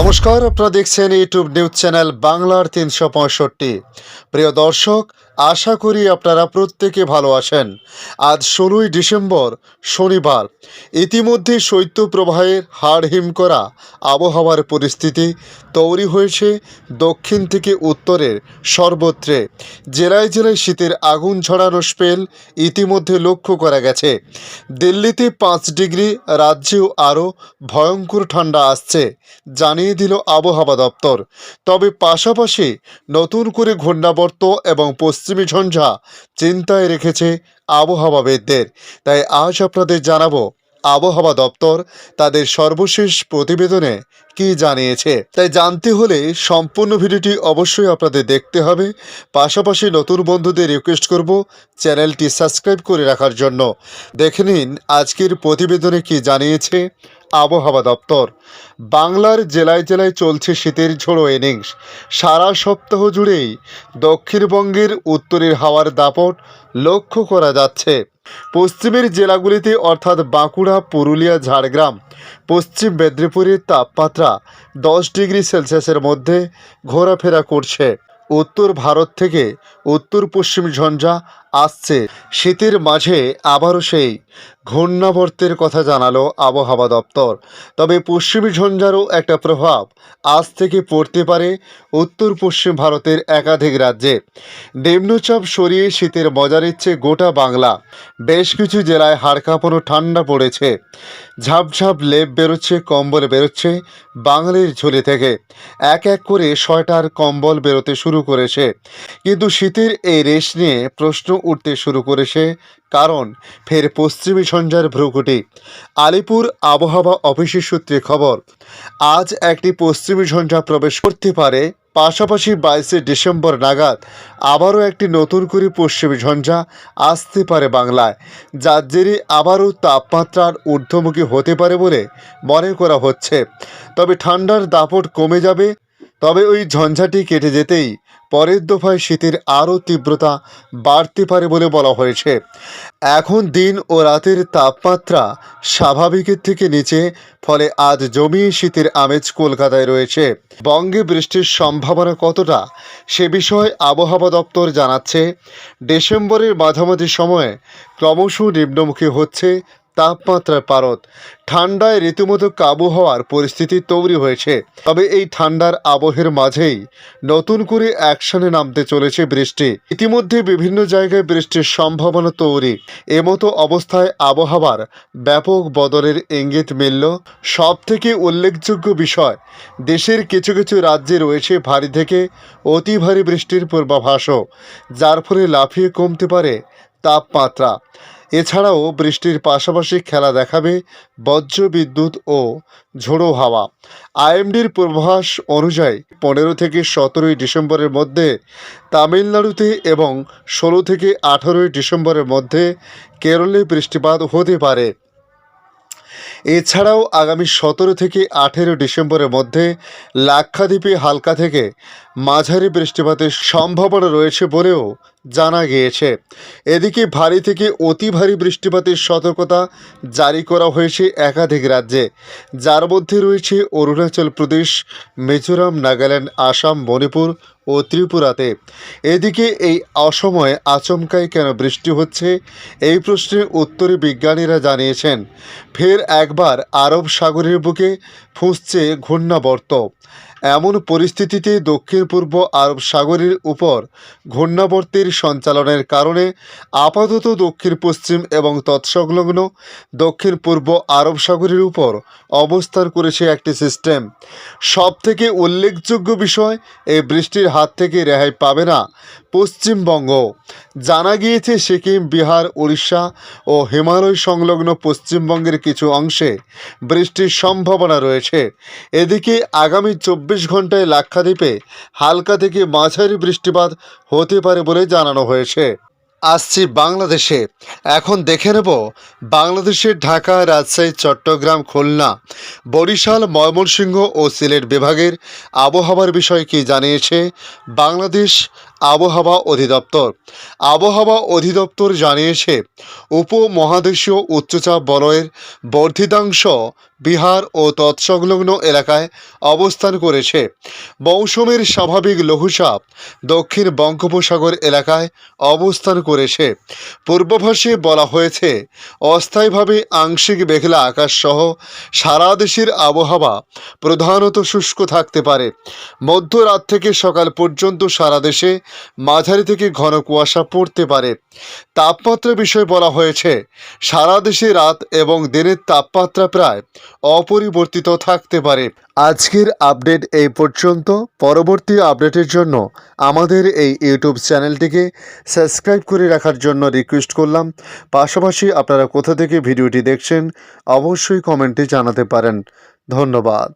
নমস্কার আপনারা দেখছেন ইউটিউব নিউজ চ্যানেল বাংলার তিনশো পঁয়ষট্টি। প্রিয় দর্শক আশা করি আপনারা প্রত্যেকে ভালো আছেন। আজ ষোলোই ডিসেম্বর, শনিবার। ইতিমধ্যে শৈত্যপ্রবাহের হাড় হিম করা আবহাওয়ার পরিস্থিতি তৈরি হয়েছে দক্ষিণ থেকে উত্তরের সর্বত্রে। জেলায় জেলায় শীতের আগুন ঝরানো স্পেল ইতিমধ্যে লক্ষ্য করা গেছে। দিল্লিতে পাঁচ ডিগ্রি, রাজ্যেও আরও ভয়ঙ্কর ঠান্ডা আসছে, জানিয়ে দিল আবহাওয়া দপ্তর। তবে পাশাপাশি নতুন করে ঘূর্ণাবর্ত এবং পশ্চিমী ঝঞ্ঝা চিন্তায় রেখেছে আবহাওয়াবিদদের। তাই আজ আপনাদের জানাব আবহাওয়া দপ্তর তাদের সর্বশেষ প্রতিবেদনে কি জানিয়েছে। তাই জানতে হলে সম্পূর্ণ ভিডিওটি অবশ্যই আপনাদের দেখতে হবে। পাশাপাশি নতুন বন্ধুদের রিকোয়েস্ট করব চ্যানেলটি সাবস্ক্রাইব করে রাখার জন্য। দেখে নিন আজকের প্রতিবেদনে কি জানিয়েছে আবহাওয়া দপ্তর। বাংলার জেলায় জেলায় চলছে শীতের ঝোড়ো ইনিংস সারা সপ্তাহ জুড়েই দক্ষিণবঙ্গের উত্তরের হাওয়ার দাপট লক্ষ্য করা যাচ্ছে। পশ্চিমের জেলাগুলিতে অর্থাৎ বাঁকুড়া, পুরুলিয়া, ঝাড়গ্রাম, পশ্চিম মেদিনীপুরের তাপমাত্রা দশ ডিগ্রি সেলসিয়াসের মধ্যে ঘোরাফেরা করছে। উত্তর ভারত থেকে উত্তর পশ্চিম ঝঞ্ঝা আসছে। শীতের মাঝে আবারও সেই ঘূর্ণাবর্তের কথা জানালো আবহাওয়া দপ্তর। তবে পশ্চিমী ঝঞ্ঝারও একটা প্রভাব আজ থেকে পড়তে পারে উত্তর পশ্চিম ভারতের একাধিক রাজ্যে। নিম্নচাপ সরিয়ে শীতের মজা নিচ্ছে গোটা বাংলা। বেশ কিছু জেলায় হাড় কাঁপানো ঠান্ডা পড়েছে। ঝাপঝাপ লেপ বেরোচ্ছে, কম্বল বেরোচ্ছে বাঙালির ঝুলি থেকে। এক এক করে শয়টার কম্বল বেরোতে শুরু করেছে। কিন্তু শীতের এই রেশ নিয়ে প্রশ্ন উঠতে শুরু করেছে, কারণ ফের পশ্চিমী ঝঞ্ঝার ভ্রুকুটি। আলিপুর আবহাওয়া অফিসের সূত্রে খবর, আজ একটি পশ্চিমী ঝঞ্ঝা প্রবেশ করতে পারে, পাশাপাশি বাইশে ডিসেম্বর নাগাদ আবারও একটি নতুন করে পশ্চিমী ঝঞ্ঝা আসতে পারে বাংলায়। যার জেরে আবারও তাপমাত্রার ঊর্ধ্বমুখী হতে পারে বলে মনে করা হচ্ছে। তবে ঠান্ডার দাপট কমে যাবে তবে ওই ঝঞ্ঝাটি কেটে যেতেই পরের দফায় শীতের আরও তীব্রতা বাড়তে পারে বলে বলা হয়েছে। এখন দিন ও রাতের তাপমাত্রা স্বাভাবিকের থেকে নিচে, ফলে আজ জমিয়ে শীতের আমেজ কলকাতায় রয়েছে। বঙ্গে বৃষ্টির সম্ভাবনা কতটা, সে বিষয়ে আবহাওয়া দপ্তর জানাচ্ছে। ডিসেম্বরের মাঝামাঝি সময়ে ক্রমশ নিম্নমুখী হচ্ছে তাপমাত্রার পারদ। ঠান্ডায় রীতিমতো কাবু হওয়ার পরিস্থিতি তৈরি হয়েছে। তবে এই ঠান্ডার আবহের মাঝেই নতুন করে অ্যাকশনে নামতে চলেছে বৃষ্টি। ইতিমধ্যে বিভিন্ন জায়গায় বৃষ্টির সম্ভাবনা তৈরি। এমতো অবস্থায় আবহাওয়ার ব্যাপক বদলের ইঙ্গিত মিলল। সব থেকে উল্লেখযোগ্য বিষয়, দেশের কিছু কিছু রাজ্যে রয়েছে ভারী থেকে অতি ভারী বৃষ্টির পূর্বাভাসও, যার ফলে লাফিয়ে কমতে পারে তাপমাত্রা। এছাড়াও বৃষ্টির পাশাপাশি খেলা দেখাবে বজ্র বিদ্যুৎ ও ঝোড়ো হাওয়া। আইএমডির পূর্বাভাস অনুযায়ী পনেরো থেকে সতেরোই ডিসেম্বরের মধ্যে তামিলনাড়ুতে এবং ষোলো থেকে আঠারোই ডিসেম্বরের মধ্যে কেরলে বৃষ্টিপাত হতে পারে। এছাড়াও আগামী সতেরো থেকে আঠেরো ডিসেম্বরের মধ্যে লাক্ষাদ্বীপে হালকা থেকে মাঝারি বৃষ্টিপাতের সম্ভাবনা রয়েছে বলেও জানা গিয়েছে। এদিকে ভারী থেকে অতি ভারী বৃষ্টিপাতের সতর্কতা জারি করা হয়েছে একাধিক রাজ্যে। যার মধ্যে রয়েছে অরুণাচল প্রদেশ, মিজোরাম, নাগাল্যান্ড, আসাম, মণিপুর ও ত্রিপুরাতে। এদিকে এই অসময়ে আচমকাই কেন বৃষ্টি হচ্ছে, এই প্রশ্নের উত্তরে বিজ্ঞানীরা জানিয়েছেন, ফের একবার আরব সাগরের বুকে ফুঁসছে ঘূর্ণাবর্ত। এমন পরিস্থিতিতে দক্ষিণ পূর্ব আরব সাগরের উপর ঘূর্ণাবর্তের সঞ্চালনের কারণে আপাতত দক্ষিণ পশ্চিম এবং তৎসংলগ্ন দক্ষিণ পূর্ব আরব সাগরের উপর অবস্থান করেছে একটি সিস্টেম। সব থেকে উল্লেখযোগ্য বিষয় এই বৃষ্টির হাত থেকে রেহাই পাবে না পশ্চিমবঙ্গ। জানা গিয়েছে, সিকিম, বিহার, উড়িষ্যা ও হিমালয় সংলগ্ন পশ্চিমবঙ্গের কিছু অংশে বৃষ্টির সম্ভাবনা রয়েছে। এদিকে আগামী চব্বিশ ঘন্টায় লাক্ষাদ্বীপে হালকা থেকে মাঝারি বৃষ্টিপাত হতে পারে বলে জানানো হয়েছে। আসছি বাংলাদেশে। এখন দেখে নেব বাংলাদেশের ঢাকা, রাজশাহী, চট্টগ্রাম, খুলনা, বরিশাল, ময়মনসিংহ ও সিলেট বিভাগের আবহাওয়ার বিষয়ে কী জানিয়েছে বাংলাদেশ আবহাওয়া অধিদপ্তর। আবহাওয়া অধিদপ্তর জানিয়েছে, উপমহাদেশীয় উচ্চচাপ বলয়ের বর্ধিতাংশ বিহার ও তৎসংলগ্ন এলাকায় অবস্থান করেছে। মৌসুমের স্বাভাবিক লঘুচাপ দক্ষিণ বঙ্গোপসাগর এলাকায় অবস্থান করেছে। পূর্বাভাসে বলা হয়েছে, অস্থায়ীভাবে আংশিক মেঘলা আকাশ সহ সারা দেশের আবহাওয়া প্রধানত শুষ্ক থাকতে পারে। মধ্যরাত থেকে সকাল পর্যন্ত সারা দেশে মাঝারি থেকে ঘন কুয়াশা পড়তে পারে। তাপমাত্রা বিষয়ে বলা হয়েছে, সারা দেশে রাত এবং দিনের তাপমাত্রা প্রায় অপরিবর্তিত থাকতে পারে। আজকের আপডেট এই পর্যন্ত। পরবর্তী আপডেটের জন্য আমাদের এই ইউটিউব চ্যানেলটিকে সাবস্ক্রাইব করে রাখার জন্য রিকোয়েস্ট করলাম। পাশাপাশি আপনারা কোথা থেকে ভিডিওটি দেখছেন, অবশ্যই কমেন্টে জানাতে পারেন। ধন্যবাদ।